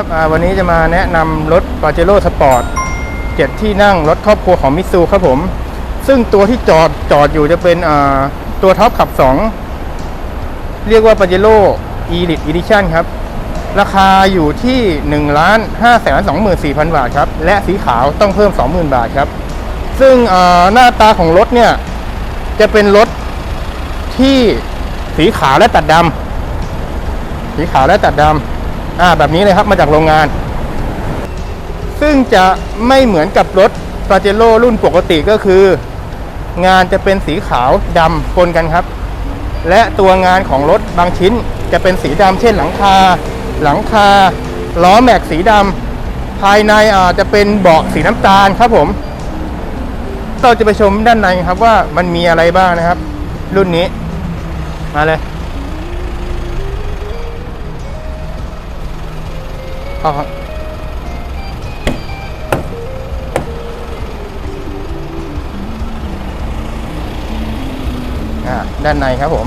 ครับวันนี้จะมาแนะนำรถ p a j e r o Sport 7ที่นั่งรถครอบครัวของมิซูครับผม ซึ่งตัวที่จอดจอดอยู่จะเป็นตัวท็อปขับ 2 เรียกว่า p a j e r o Elite Edition ครับ ราคาอยู่ที่1ล้าน5แสน24,000 บาทครับ และสีขาวต้องเพิ่ม 20,000 บาทครับ ซึ่งหน้าตาของรถเนี่ย จะเป็นรถที่สีขาวและตัดดำสีขาวและตัดดำ อ่าแบบนี้เลยครับมาจากโรงงาน ซึ่งจะไม่เหมือนกับรถปาเจโร่รุ่นปกติก็คือ งานจะเป็นสีขาวดำปนกันครับ และตัวงานของรถบางชิ้นจะเป็นสีดำเช่นหลังคา หลังคา ล้อแม็กสีดำภายในอ่าจะเป็นเบาะสีน้ำตาลครับผมเราจะไปชมด้านในครับว่ามันมีอะไรบ้างนะครับ รุ่นนี้มาเลย เข้าครับอ่าด้านในครับผม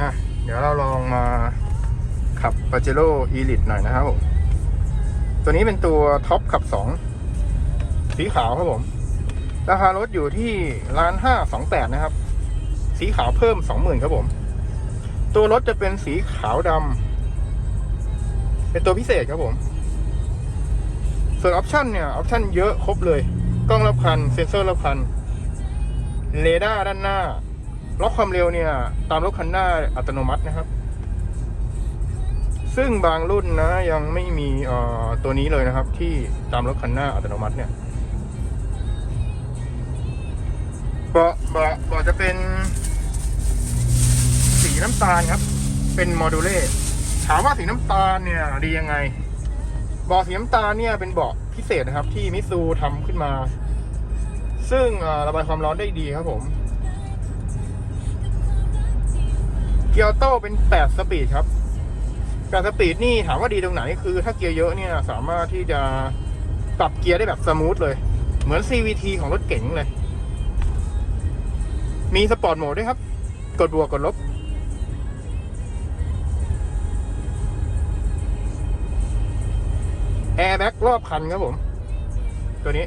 อะเดี๋ยวเราลองมาขับ p a j e r o Elite หน่อยนะครับผม ตัวนี้เป็นตัวท็อปขับ2สีขาวครับผม ราคารถอยู่ที่ล้านห้าสองแปดนะครับ สีขาวเพิ่มสองหมื่นครับผม ตัวรถจะเป็นสีขาวดำเป็นตัวพิเศษครับผม ส่วนออปชันเนี่ย ออปชันเยอะครบเลย กล้องรอบคัน เซ็นเซอร์รอบคัน เรดาร์ด้านหน้า ล็อกความเร็วเนี่ย ตามรถคันหน้าอัตโนมัตินะครับ ซึ่งบางรุ่นนะยังไม่มีตัวนี้เลยนะครับ ที่ตามรถคันหน้าอัตโนมัติเนี่ยเบาะเบาะเบาะจะเป็น น้ำตาลครับ เป็นโมดูเล่ถามว่าสีน้ำตาลเนี่ยดียังไงเบาะสีน้ำตาลเนี่ยเป็นเบาะพิเศษนะครับ ที่มิซูทำขึ้นมา ซึ่งระบายความร้อนได้ดีครับผมเกียร์โต้เป็น 8 สปีดครับ 8 สปีดนี่ถามว่าดีตรงไหนคือ ถ้าเกียร์เยอะเนี่ยสามารถที่จะปรับเกียร์ได้แบบสมูทเลย เหมือน CVT ของรถเก๋งเลย มีสปอร์ตโหมดด้วยครับ กดบวกกดลบ แอร์แบ็กรอบคันครับผม ตัวนี้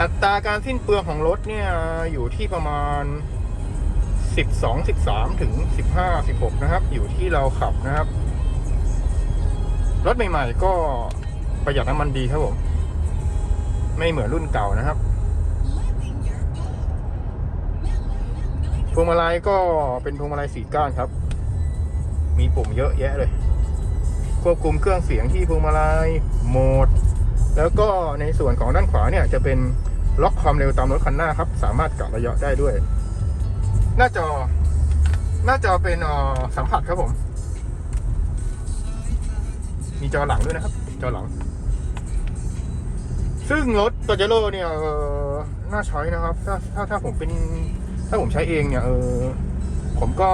อัตราการสิ้นเปลืองของรถเนี่ย อยู่ที่ประมาณ 12 13 ถึง 15 16 นะครับ อยู่ที่เราขับนะครับ รถใหม่ๆก็ประหยัดน้ำมันดีครับผม ไม่เหมือนรุ่นเก่านะครับ พวงมาลัยก็เป็นพวงมาลัยสี่ก้านครับ มีปุ่มเยอะแยะเลย ควบคุมเครื่องเสียงที่พวงมาลัยโหมด แล้วก็ในส่วนของด้านขวาเนี่ยจะเป็นล็อกความเร็วตามรถคันหน้าครับ สามารถกะระยะได้ด้วย หน้าจอ หน้าจอเป็นสัมผัสครับผม มีจอหลังด้วยนะครับ จอหลัง ซึ่งรถโตโยโร่เนี่ยน่าใช้นะครับ ถ้าถ้าถ้าผมเป็น ถ้าผมใช้เองเนี่ยเออผมก็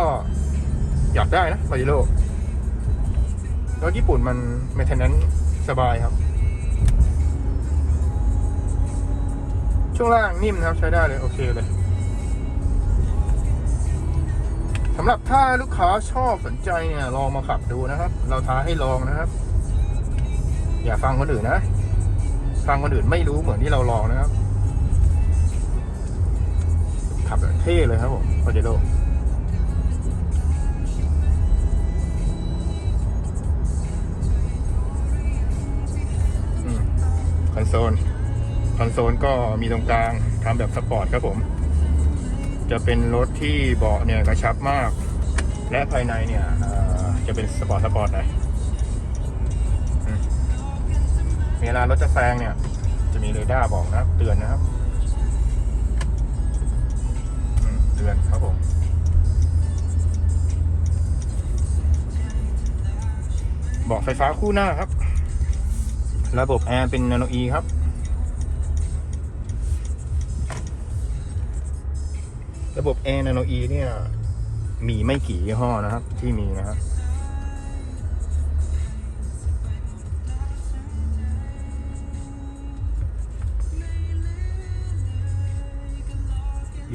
อยากได้นะโตโยโร่รถญี่ปุ่นมัน maintenance สบายครับ ช่วงล่างนิ่มนะครับใช้ได้เลย โอเคเลยสำหรับถ้าลูกค้าชอบสนใจเนี่ยลองมาขับดูนะครับ เราท้าให้ลองนะครับ อย่าฟังคนอื่นนะ ฟังคนอื่นไม่รู้เหมือนที่เราลองนะครับ ขับแบบเท่เลยครับผมปาเจโร่คอนโซล คอนโซลก็มีตรงกลางทำแบบสปอร์ตครับผม จะเป็นรถที่เบาะเนี่ยกระชับมาก และภายในเนี่ยจะเป็นสปอร์ตสปอร์ตหน่อยเวลารถจะแซงเนี่ย จะมีเรดาร์บอกนะเตือนนะครับ ไฟฟ้าคู่หน้าครับ ระบบแอร์เป็นนาโนอีครับ ระบบแอร์นาโนอีเนี่ย มีไม่กี่ยี่ห้อนะครับ ที่มีนะครับ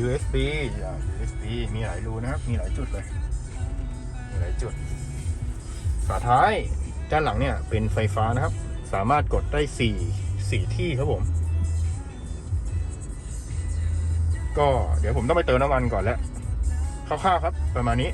USB อ่า USB มีหลายรูนะครับ มีหลายจุดเลย มีหลายจุด ฝาท้าย ด้านหลังเนี่ยเป็นไฟฟ้านะครับ สามารถกดได้สี่สี่ที่ครับผม ก็เดี๋ยวผมต้องไปเติมน้ำมันก่อนแล้วคร่าวๆครับ ประมาณนี้